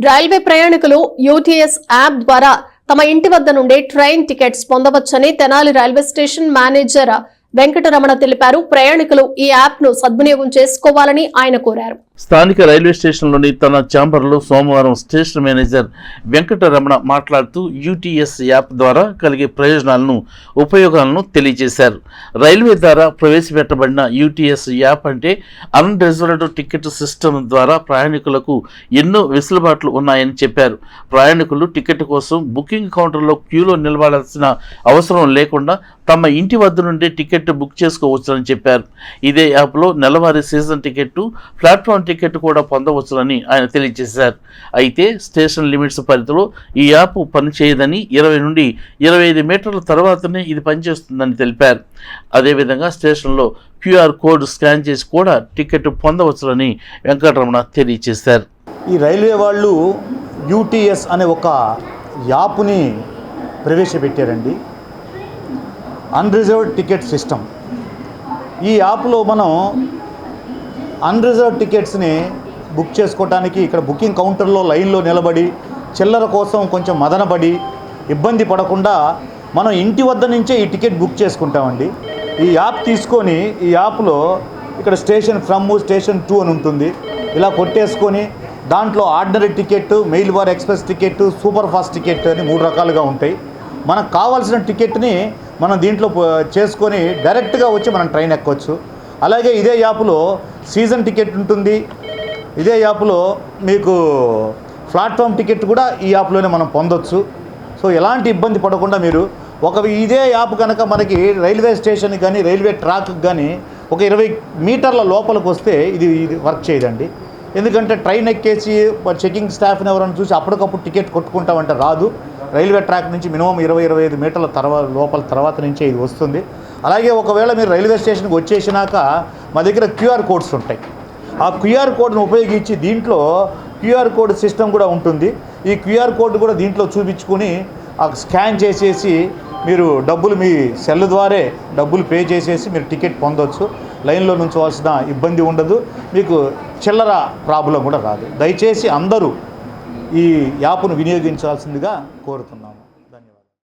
Railway ప్రయాణికులు UTS app ద్వారా తమ ఇంటి వద్ద నుండే ట్రైన్ టికెట్స్ పొందవచ్చని Tenali railway station manager Venkataramana తెలిపారు ప్రయాణికులు ఈ యాప్ను సద్వినియోగం చేసుకోవాలని ఆయన కోరారు. స్థానిక రైల్వే స్టేషన్లోని తన ఛాంబర్లో సోమవారం స్టేషన్ మేనేజర్ వెంకటరమణ మాట్లాడుతూ యూటీఎస్ యాప్ ద్వారా కలిగే ప్రయోజనాలను ఉపయోగాలను తెలియజేశారు. రైల్వే ద్వారా ప్రవేశపెట్టబడిన యూటీఎస్ యాప్ అంటే అన్రిజర్వ్డ్ టికెట్ సిస్టమ్ ద్వారా ప్రయాణికులకు ఎన్నో వెసులుబాట్లు ఉన్నాయని చెప్పారు. ప్రయాణికులు టికెట్ కోసం బుకింగ్ కౌంటర్లో క్యూలో నిలబడాల్సిన అవసరం లేకుండా తమ ఇంటి వద్ద నుండే టికెట్ బుక్ చేసుకోవచ్చునని చెప్పారు. ఇదే యాప్లో నెలవారీ సీజన్ టికెట్ ప్లాట్ఫామ్ టికెట్ కూడా పొందవచ్చునని ఆయన తెలియజేశారు. అయితే స్టేషన్ లిమిట్స్ పరిధిలో ఈ యాప్ పనిచేయదని ఇరవై నుండి ఇరవై ఐదు మీటర్ల తర్వాతనే ఇది పనిచేస్తుందని తెలిపారు. అదేవిధంగా స్టేషన్లో క్యూఆర్ కోడ్ స్కాన్ చేసి కూడా టికెట్ పొందవచ్చునని వెంకటరమణ తెలియజేశారు. ఈ రైల్వే వాళ్ళు యూటీఎస్ అనే ఒక యాప్ని ప్రవేశపెట్టారండి. అన్రిజర్వ్డ్ టికెట్ సిస్టమ్ ఈ యాప్లో మనం అన్రిజర్వ్డ్ టికెట్స్ని బుక్ చేసుకోవడానికి ఇక్కడ బుకింగ్ కౌంటర్లో లైన్లో నిలబడి చిల్లర కోసం కొంచెం మదనపడి ఇబ్బంది పడకుండా మనం ఇంటి వద్ద నుంచే ఈ టికెట్ బుక్ చేసుకుంటామండి. ఈ యాప్ తీసుకొని ఈ యాప్లో ఇక్కడ స్టేషన్ ఫ్రమ్ స్టేషన్ టూ అని ఉంటుంది. ఇలా కొట్టేసుకొని దాంట్లో ordinary ticket mail bar express ticket super fast ticket అని మూడు రకాలుగా ఉంటాయి. మనకు కావాల్సిన టికెట్ని మనం దీంట్లో చేసుకొని డైరెక్ట్గా వచ్చి మనం ట్రైన్ ఎక్కొచ్చు. అలాగే ఇదే యాప్లో సీజన్ టికెట్ ఉంటుంది. ఇదే యాప్లో మీకు ప్లాట్ఫామ్ టికెట్ కూడా ఈ యాప్లోనే మనం పొందొచ్చు. సో ఎలాంటి ఇబ్బంది పడకుండా మీరు ఒక ఇదే యాప్ కనుక మనకి రైల్వే స్టేషన్కి కానీ రైల్వే ట్రాక్ కానీ ఒక ఇరవై మీటర్ల లోపలికి వస్తే ఇది ఇది వర్క్ చేయదండి. ఎందుకంటే ట్రైన్ ఎక్కేసి చెకింగ్ స్టాఫ్ని ఎవరైనా చూసి అప్పటికప్పుడు టికెట్ కొట్టుకుంటామంటే రాదు. రైల్వే ట్రాక్ నుంచి మినిమం ఇరవై ఇరవై ఐదు మీటర్ల తర్వాత లోపల తర్వాత నుంచే ఇది వస్తుంది. అలాగే ఒకవేళ మీరు రైల్వే స్టేషన్కి వచ్చేసినాక మా దగ్గర క్యూఆర్ కోడ్స్ ఉంటాయి. ఆ క్యూఆర్ కోడ్ను ఉపయోగించి దీంట్లో క్యూఆర్ కోడ్ సిస్టమ్ కూడా ఉంటుంది. ఈ క్యూఆర్ కోడ్ కూడా దీంట్లో చూపించుకొని ఆ స్కాన్ చేసేసి మీరు డబ్బులు మీ సెల్ ద్వారే డబ్బులు పే చేసేసి మీరు టికెట్ పొందవచ్చు లైన్లో నుంచోవాల్సిన ఇబ్బంది ఉండదు. మీకు చిల్లర ప్రాబ్లం కూడా రాదు. దయచేసి అందరూ ఈ యాప్ను వినియోగించాల్సిందిగా కోరుతున్నాము.